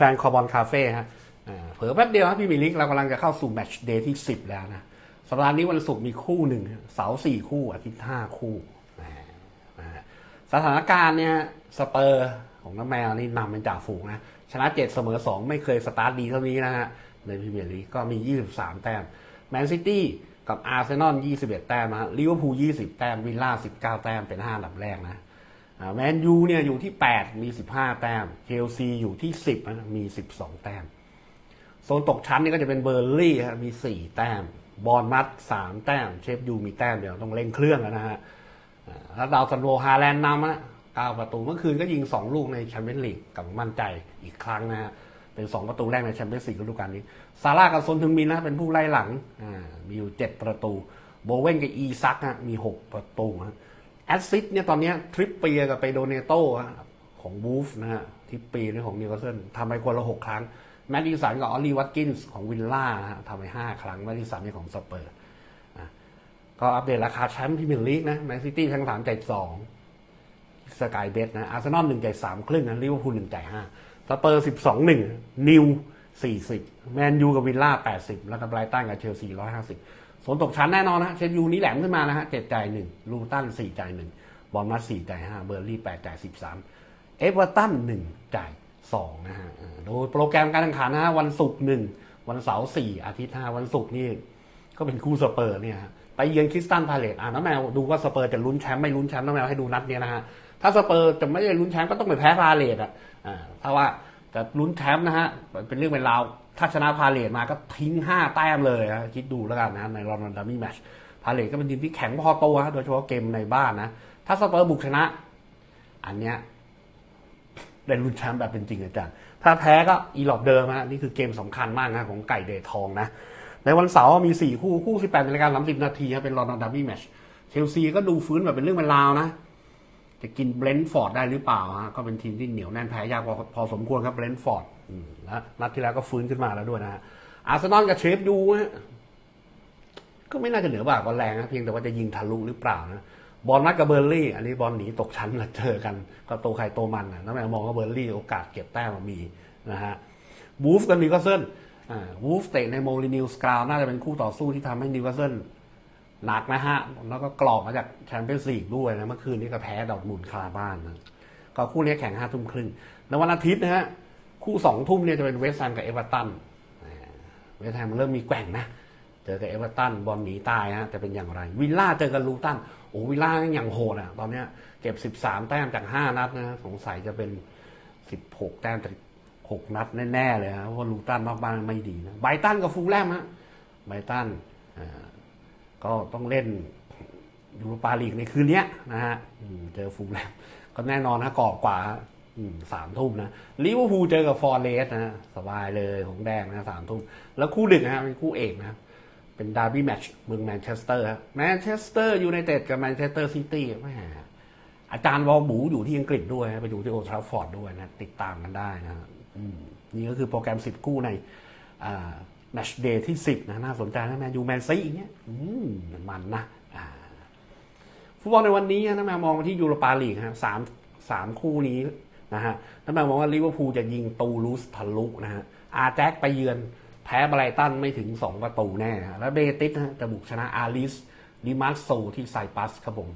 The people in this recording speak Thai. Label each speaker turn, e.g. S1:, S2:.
S1: ฟนๆคอบอลคาเฟ่ฮะเผลอแป๊บเดียวครับพี่มิลิกเรากำลังจะเข้าสู่แมตช์เดย์ที่ 10 แล้วนะสัปดาห์นี้วันศุกร์มีคู่หนึ่งเสาร์สี่คู่อาทิตย์ห้าคู่สถานการณ์เนี่ยสเปอร์ของน้ำแมวนี่นำเป็นจ่าฝูงนะชนะ7เสมอ2ไม่เคยสตาร์ทดีเท่านี้นะฮะในพรีเมียร์ลีกก็มี 23 แต้มแมนซิตี้กับอาร์เซนอล21 แต้มนะฮะลิเวอร์พูล20 แต้มวิลล่า19 แต้มเป็น5อันดับแรกนะ แมนยูเนี่ยอยู่ที่ 8 มี 15 แต้มเชลซีอยู่ที่ 10 มี 12 แต้ม โซนตกชั้นนี่ก็จะเป็นเบอร์ลี่ฮะมี 4 แต้ม บอลมัด 3 แต้ม เชฟยูมีแต้มเดี๋ยวต้องเร่งเครื่องแล้วนะฮะแล้วดาวซันโวฮาแลนด์นำฮะ9ประตูเมื่อคืนก็ยิง 2 ลูกในแชมเปี้ยนลีกกับมั่นใจอีกครั้งนะฮะเป็น 2 ประตูแรกในแชมเปี้ยนลีกฤดูกาลนี้ ซาร่ากับซนทึงมินนะเป็นผู้ไล่หลังมีอยู่ 7 ประตู โบเวนกับอีซักฮะมี 6 ประตูฮะ แอดซิดเนี่ยตอนนี้ทริปเปียกับไปโดเนโต้ของบูฟนะฮะทริปเปียนี่ของนิวคาสเซิลทำไปคนละหกครั้ง แมดดิสันกับออลลีวัตกินส์ของวิลล่านะฮะทำไปห้าครั้ง แมดดิสันนี่ของสเปอร์อะก็อัปเดตราคาแชมป์พรีเมียร์ลีกนะแมนซิตี้ทั้งสามจ่ายสองสกายเบสนะอาร์เซนอลหนึ่งจ่ายสามครึ่งนะลิเวอร์พูลหนึ่งจ่ายห้าสเปอร์สิบสองหนึ่งนิว สี่สิบแมนยูกับวิลล่าแปดสิบแล้วก็ไบรตันกับเชลซีร้อยห้าสิบสนตกชั้นแน่นอนนะเชฟยูนี้แหลมขึ้นมานะฮะเจ็ดจ่ายหนึ่งลูตันสี่จ่ายหนึ่งบอลมัดสี่จ่ายห้าเบอร์ลี่แปดจ่ายสิบสามเอเวอร์ตันหนึ่งจ่ายสองนะฮะโดยโปรแกรมการแข่งขันนะฮะวันศุกร์หนึ่งวันเสาร์สี่อาทิตย์ห้าวันศุกร์นี่ก็เป็นคู่สเปอร์เนี่ยฮะไปเยือนคริสตันพาเลตอ่าน้องแมวดูว่าสเปอร์จะลุ้นแชมป์ไม่ลุ้นแชมป์น้องแมวให้ดูนัดเนี้ยนะฮะถ้าสเปอร์จะไม่ได้ลุ้นแชมป์ก็ต้องไปแพ้พาเลตอะอ่าถ้าว่า จะลุ้นแชมป์นะฮะเป็นเรื่องเป็นราวถ้าชนะพาเลตมาก็ทิ้งห้าแต้มเลยนะคิดดูแล้วกันนะในรอนดัมมี่แมชพาเลทก็เป็นทีมที่แข็งพอตัวโดยเฉพาะเกมในบ้านนะ ถ้าสเปอร์บุกชนะ อันเนี้ยได้ลุ้นแชมป์แบบเป็นจริงจังถ้าแพ้ก็อีหลอบเดิมฮะนี่คือเกมสำคัญมากนะของไก่เดททองนะ ในวันเสาร์มี 4 คู่คู่ 18นาฬิกา30 นาทีเป็นลอนดอนดับบี้แมชเชลซีก็ดูฟื้นแบบเป็นเรื่องเป็นราวนะ จะกินเบรนท์ฟอร์ดได้หรือเปล่าฮะก็เป็นทีมที่เหนียวแน่นแพ้ยากพอพอสมควรครับเบรนท์ฟอร์ดอืมนะนัดที่แล้วก็ฟื้นขึ้นมาแล้วด้วยนะฮะอาร์เซนอลกับเชฟยูฮะก็ไม่น่าจะเหนือบากบอลแรงนะเพียงแต่ว่าจะยิงทะลุหรือเปล่านะบอลนัดกับเบอร์ลี่ อันนี้บอลหนีตกชั้นมาเจอกัน ก็โตใครโตมันนะน้าแม่มองว่าเบอร์ลี่โอกาสเก็บแต้มมามีนะฮะวูฟกับนิวคาสเซิลอ่าวูฟเตะในโมลินิวสกราวน่าจะเป็นคู่ต่อสู้ที่ทำให้นิวคาสเซิล หนักนะฮะ แล้วก็กรอบมาจากแชมเปี้ยนส์ลีกด้วยนะ เมื่อคืนนี้ก็แพ้ดอร์ทมุนคาบ้านนะก็คู่นี้แข่งห้าทุ่มครึ่งในวันอาทิตย์นะฮะ คู่สองทุ่มเนี่ยจะเป็นเวสต์แฮมกับเอเวอร์ตัน เวสต์แฮมเริ่มมีแกว่งนะ เจอกับเอเวอร์ตันบอลหนีตายฮะจะเป็นอย่างไร วิลล่าเจอกับลูตัน โอ้วิลล่าอย่างโหดอะ ตอนเนี้ยเก็บ13แต้มจาก5นัดนะสงสัยจะเป็น16แต้มจาก6นัดแน่ๆเลยฮะเพราะลูตันนอกบ้านไม่ดีนะไบตันกับฟูลแลมฮะไบตันอ่า ก็ต้องเล่นยูโรปาลีกในคืนนี้นะฮะเจอฟูลแลมก็แน่นอนนะกรอบกว่าสามทุ่มนะลิเวอร์พูลเจอกับฟอร์เรสนะสบายเลยของแดงนะสามทุ่ม แล้วคู่ดึกนะเป็นคู่เอกนะเป็นดาร์บี้แมตช์เมืองแมนเชสเตอร์ครับแมนเชสเตอร์ยูไนเต็ดกับแมนเชสเตอร์ซิตี้แม่อาจารย์วอลบูอยู่ที่อังกฤษด้วยไปดูที่โอทราฟอร์ดด้วยนะ ติดตามกันได้นะนี่ก็คือโปรแกรม10คู่ใน แมชเดย์ที่ 10 นะ น่าสนใจนะแมนยูแมนซีอย่างเงี้ยอืมมันนะฟุตบอลในวันนี้นะแมวมองไปที่ยูโรปาลีกฮะสามสามคู่นี้นะฮะแล้วแมวมองว่าลิเวอร์พูลจะยิงตูลูสทะลุนะฮะอาแจ็คไปเยือนแพ้ไบรตันไม่ถึง 2 ประตูแน่ฮะแล้วเบติสฮะจะบุกชนะอาริสลิมาร์โซที่ไซปัสครับผม